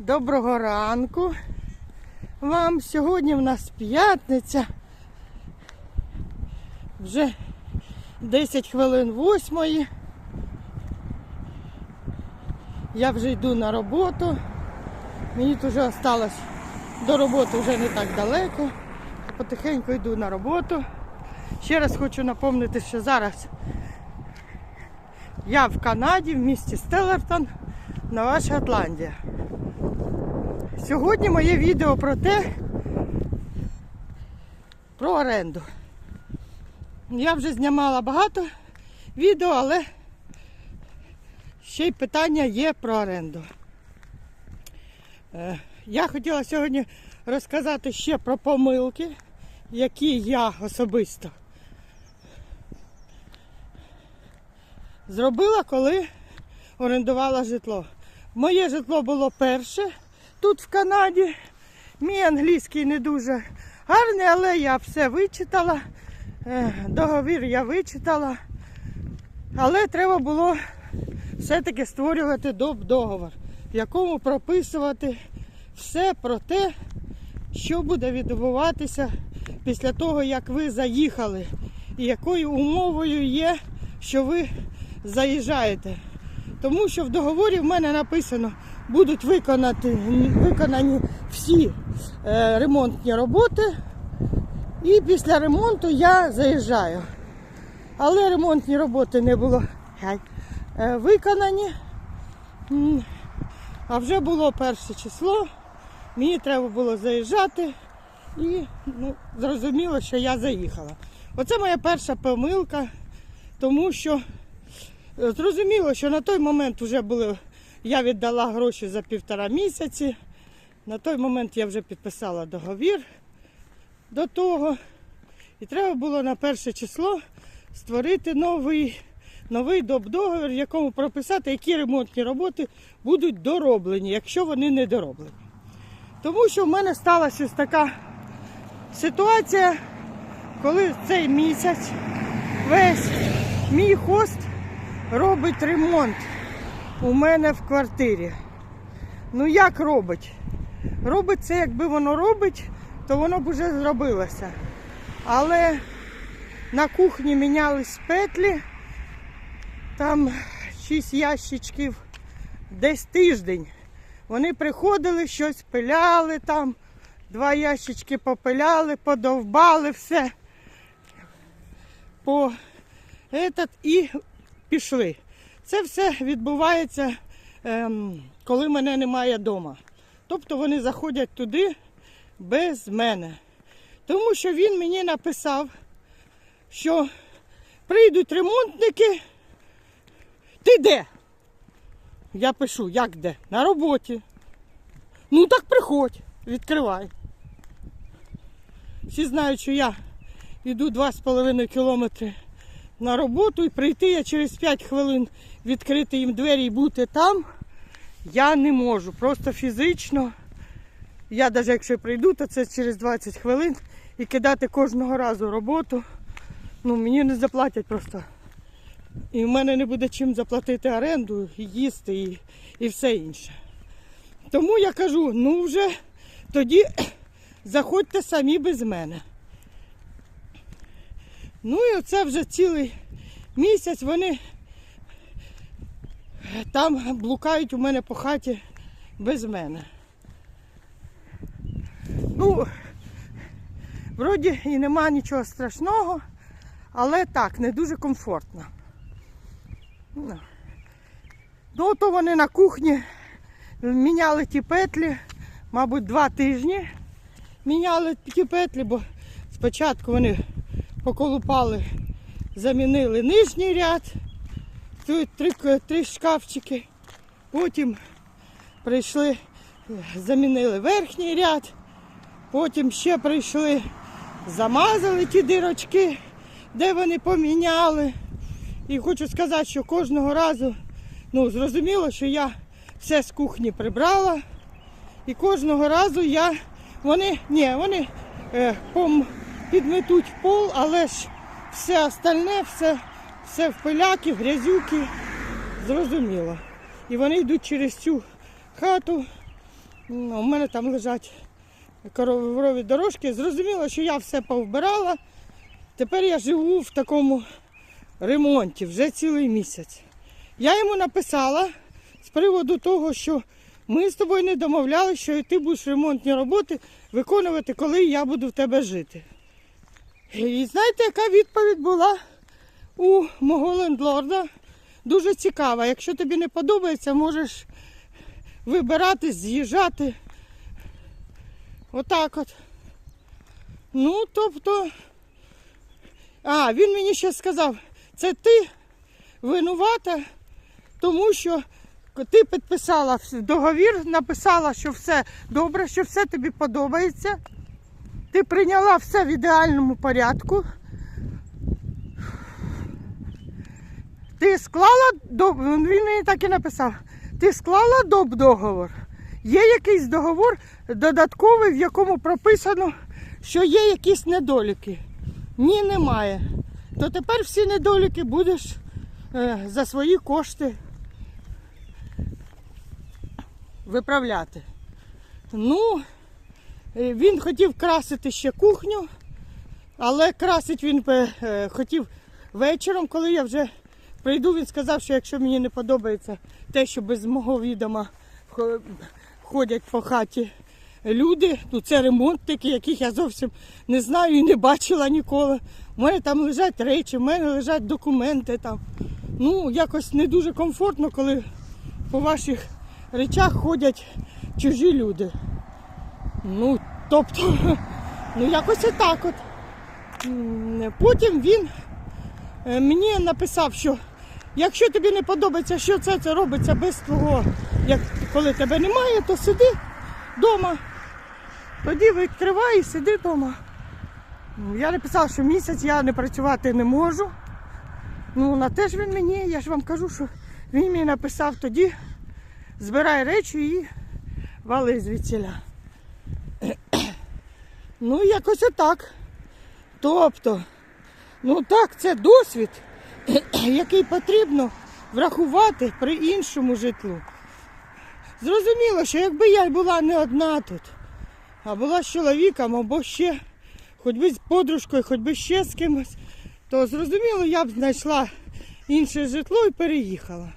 Доброго ранку. Вам сьогодні в нас п'ятниця. Вже 10 хвилин восьмої. Я вже йду на роботу. Мені тут вже осталось до роботи вже не так далеко. Потихеньку йду на роботу. Ще раз хочу напомнити, що зараз я в Канаді, в місті Стеллертон, Нова Шотландія. Сьогодні моє відео про те, про оренду. Я вже знімала багато відео, але ще й питання є про оренду. Е, Я хотіла сьогодні розказати ще про помилки, які я особисто зробила, коли орендувала житло. Моє житло було перше тут в Канаді. Мій англійський не дуже гарний, але я все вичитала. Е, Договір я вичитала. Але треба було все-таки створювати доп договор, в якому прописувати все про те, що буде відбуватися після того, як ви заїхали, і якою умовою є, що ви заїжджаєте. Тому що в договорі в мене написано, будуть виконати, виконані всі е, ремонтні роботи, і після ремонту я заїжджаю. Але ремонтні роботи не було е, виконані. А вже було перше число, мені треба було заїжджати і ну, зрозуміло, що я заїхала. Оце моя перша помилка, тому що зрозуміло, що на той момент вже були, я віддала гроші за півтора місяці. На той момент я вже підписала договір до того. І треба було на перше число створити новий, новий доп-договір, в якому прописати, які ремонтні роботи будуть дороблені, якщо вони не дороблені. Тому що в мене сталася така ситуація, коли цей місяць весь мій хост робить ремонт у мене в квартирі. Ну як робить? Робить це, якби воно робить, то воно б вже зробилося. Але на кухні мінялись петлі, там шість ящичків, десь тиждень. Вони приходили, щось пиляли там, два ящички попиляли, подовбали все. По этот, і пішли. Це все відбувається, ем, коли мене немає вдома. Тобто вони заходять туди без мене. Тому що він мені написав, що прийдуть ремонтники. Ти де? Я пишу, як де? На роботі. Ну так приходь, відкривай. Всі знають, що я йду 2,5 кілометри на роботу і прийти я через 5 хвилин відкрити їм двері і бути там. Я не можу. Просто фізично. Я навіть якщо прийду, то це через 20 хвилин і кидати кожного разу роботу. Ну, мені не заплатять просто. І в мене не буде чим заплатити оренду, і їсти і, і все інше. Тому я кажу, ну вже тоді заходьте самі без мене. Ну і оце вже цілий місяць вони там блукають у мене по хаті без мене. Ну, вроді і нема нічого страшного, але так, не дуже комфортно. Ну, Ну, то вони на кухні міняли ті петлі, мабуть, два тижні міняли ті петлі, бо спочатку вони поколупали, замінили нижній ряд, тут три, три шкафчики, потім прийшли, замінили верхній ряд, потім ще прийшли, замазали ті дирочки, де вони поміняли. І хочу сказати, що кожного разу, ну, зрозуміло, що я все з кухні прибрала. І кожного разу я, вони, ні, вони е, пом, підметуть пол, але ж все остальне, все, все в пиляки, грязюки, зрозуміло. І вони йдуть через цю хату Ну, У мене там лежать корові дорожки. Зрозуміло, що я все повбирала. Тепер я живу в такому ремонті вже цілий місяць. Я йому написала з приводу того, що ми з тобою не домовлялися, що ти будеш ремонтні роботи виконувати, коли я буду в тебе жити. І знаєте, яка відповідь була у мого лендлорда? Дуже цікава. Якщо тобі не подобається, можеш вибирати, з'їжджати. Отак от. Ну, тобто. А, він мені ще сказав, це ти винувата, тому що ти підписала договір, написала, що все добре, що все тобі подобається. Ти прийняла все в ідеальному порядку. Ти склала він мені так і написав. Ти склала доп договор. Є якийсь договор додатковий, в якому прописано, що є якісь недоліки. Ні, немає. То тепер всі недоліки будеш е, за свої кошти виправляти. Ну, він хотів красити ще кухню, але красить він е, е, хотів вечором, коли я вже прийду, він сказав, що якщо мені не подобається те, що без мого відома ходять по хаті люди, ну це ремонтники, яких я зовсім не знаю і не бачила ніколи. У мене там лежать речі, в мене лежать документи там. Ну, якось не дуже комфортно, коли по ваших речах ходять чужі люди. Ну, тобто, ну якось і так от. Потім він е, мені написав, що якщо тобі не подобається, що це, це робиться без твого, як коли тебе немає, то сиди вдома. Тоді відкривай і сиди вдома. Я написала, що місяць я не працювати не можу. Ну, на те ж він мені, я ж вам кажу, що він мені написав тоді, збирай речі і вали звідсіля. Ну, якось отак. Тобто, ну так, це досвід, який потрібно врахувати при іншому житлу. Зрозуміло, що якби я була не одна тут, а була з чоловіком або ще, хоч би з подружкою, хоч би ще з кимось, то зрозуміло, я б знайшла інше житло і переїхала.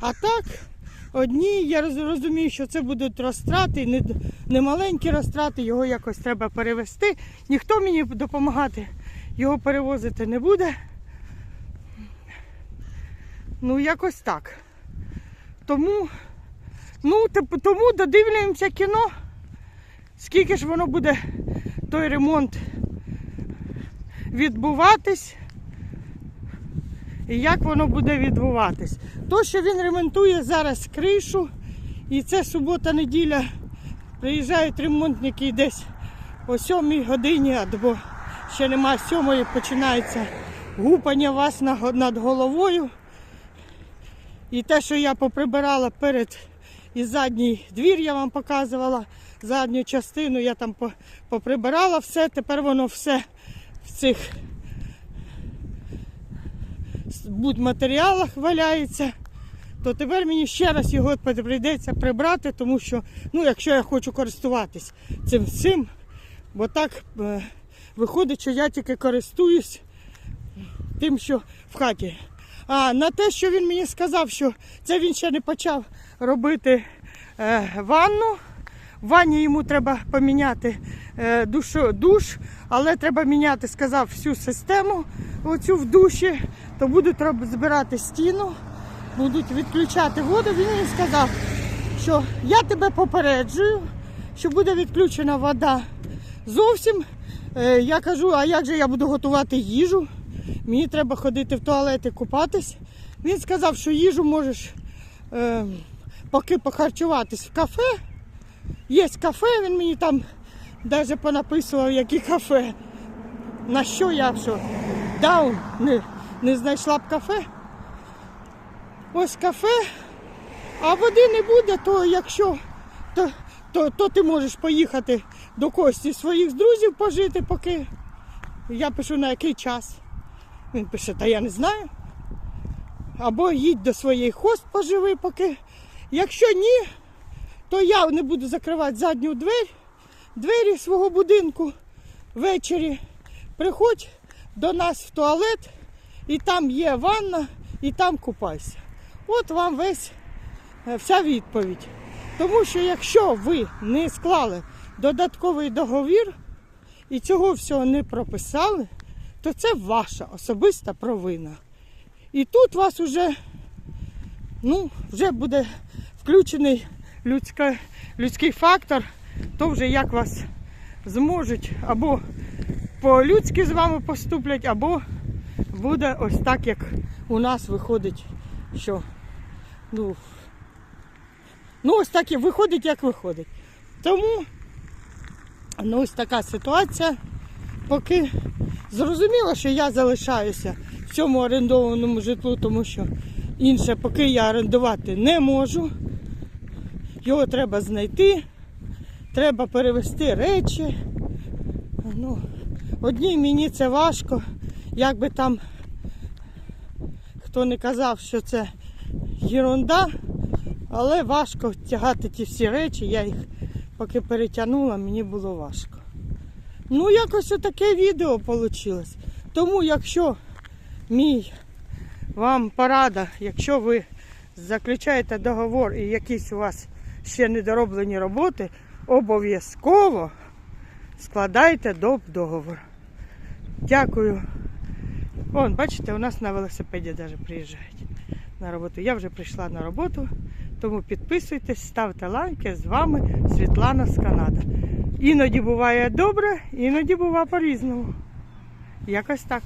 А так, одні, я розумію, що це будуть розтрати, не, не маленькі розтрати, його якось треба перевезти. Ніхто мені допомагати його перевозити не буде. Ну, якось так. Тому, ну, тому додивлюємося кіно. Скільки ж воно буде той ремонт відбуватись і як воно буде відбуватись. То, що він ремонтує зараз кришу, і це субота-неділя, приїжджають ремонтники десь о 7 годині, або ще нема сьомої, починається гупання вас над головою. І те, що я поприбирала перед і задній двір, я вам показувала, задню частину, я там поприбирала все, тепер воно все в цих будматеріалах валяється, то тепер мені ще раз його прийдеться прибрати, тому що, ну, якщо я хочу користуватись цим всім, бо так е, виходить, що я тільки користуюсь тим, що в хаті. А на те, що він мені сказав, що це він ще не почав робити е, ванну. В ванні йому треба поміняти е, душ, душ, але треба міняти, сказав, всю систему оцю в душі, то будуть збирати стіну, будуть відключати воду. Він мені сказав, що я тебе попереджую, що буде відключена вода зовсім. Е, я кажу, а як же я буду готувати їжу? Мені треба ходити в туалет і купатись. Він сказав, що їжу можеш е, поки похарчуватись в кафе. Є кафе, він мені там навіть понаписував, які кафе. На що я що? Даун не, не знайшла б кафе. Ось кафе, а води не буде, то якщо, то, то, то ти можеш поїхати до когось із своїх друзів пожити, поки я пишу на який час. Він пише, та я не знаю. Або їдь до своєї хост поживи, поки Якщо ні, то я не буду закривати задню двері, двері свого будинку ввечері. Приходь до нас в туалет, і там є ванна, і там купайся. От вам весь е, вся відповідь. Тому що якщо ви не склали додатковий договір і цього всього не прописали, то це ваша особиста провина. І тут вас уже, ну, вже буде включений людська, людський фактор, то вже як вас зможуть або по-людськи з вами поступлять, або буде ось так, як у нас виходить, що ну, ну ось так і виходить, як виходить. Тому ну, ось така ситуація. Поки зрозуміло, що я залишаюся в цьому орендованому житлу, тому що інше поки я орендувати не можу. Його треба знайти, треба перевести речі. Ну, одній мені це важко, як би там хто не казав, що це ерунда, але важко тягати ті всі речі, я їх поки перетягнула, мені було важко. Ну, якось таке відео вийшло. Тому, якщо мій вам порада, якщо ви заключаєте договор і якісь у вас ще недороблені роботи, обов'язково складайте доп. договор. Дякую. Вон, бачите, у нас на велосипеді навіть приїжджають на роботу. Я вже прийшла на роботу, тому підписуйтесь, ставте лайки. З вами Світлана з Канади. Іноді буває добре, іноді буває по-різному. Якось так.